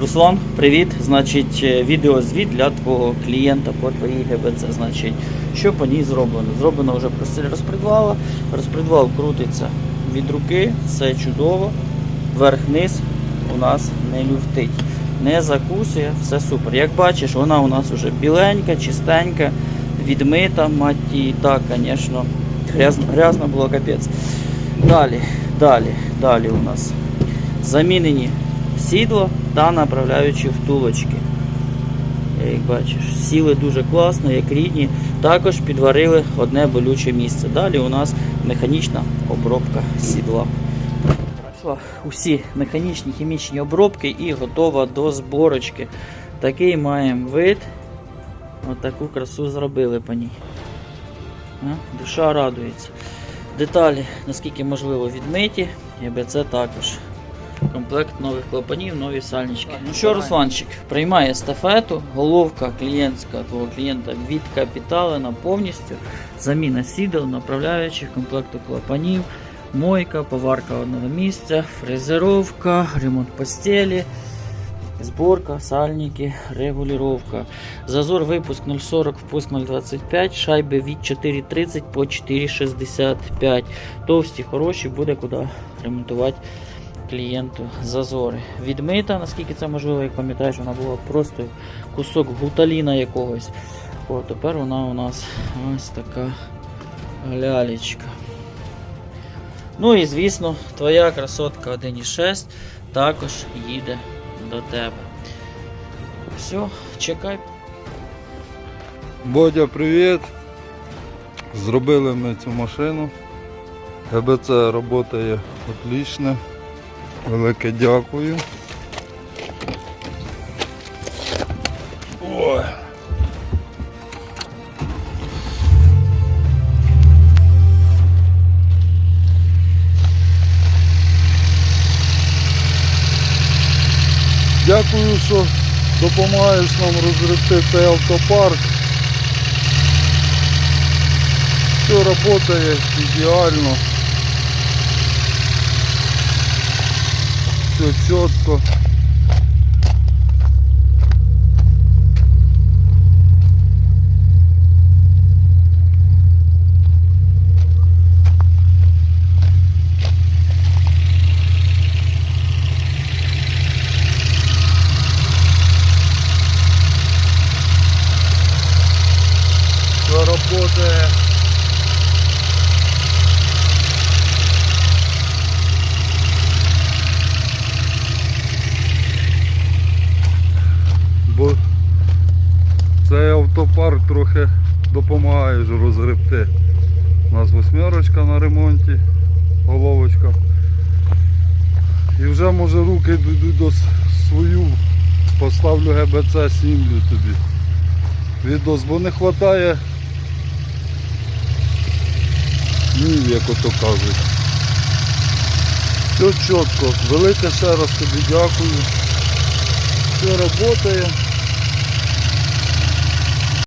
Руслан, привіт. Значить, е, відеозвіт для твого клієнта по твоїй ГБЦ. Значить, що по ній зроблено? Зроблено вже простель розпредвала. Розпредвал крутиться від руки, все чудово. Верх-низ у нас не люфтить. Не закусує, все супер. Як бачиш, вона у нас вже біленька, чистенька, відмита, мать її. Так, звісно, грязно, грязно було капець. Далі, далі, далі у нас замінені сідло та направляючі втулочки. Як бачиш, сіли дуже класно, як рідні. Також підварили одне болюче місце. Далі у нас механічна обробка сідла. Пройшла усі механічні хімічні обробки і готова до зборочки. Такий маємо вид. Отаку красу зробили по ній. Душа радується. Деталі, наскільки можливо, відмиті, і це також. Комплект нових клапанів, нові сальнички. Ну що, Русланчик, приймає естафету, головка клієнтська твого клієнта відкапіталена повністю. Заміна сідел, направляючих, комплекту клапанів, мойка, поварка одного місця, фрезеровка, ремонт постелі. Зборка, сальники, регулювання. Зазор випуск 0,40, впуск 0,25, шайби від 4,30 по 4,65. Товсті, хороші, буде куди ремонтувати клієнту зазори. Відмита, наскільки це можливо, як пам'ятаєш, вона була просто кусок гуталіна якогось. О, тепер вона у нас ось така лялечка. Ну і звісно, твоя красотка 1.6 також їде до тебе. Все, чекай. Бодя, привіт! Зробили ми цю машину. ГБЦ працює отлично. Велике дякую. Ой. Дякую, що допомагаєш нам розгребти цей автопарк. Все працює ідеально. Все чітко. Все работает. Автопарк трохи допомагає ж розгребти. У нас восьмерочка на ремонті, головочка. І вже може руки дійдуть до свою, поставлю ГБЦ сім'ю тобі. Відос, бо не вистачає ні, як ото кажуть. Все чітко. Велике ще раз тобі дякую. Все працює.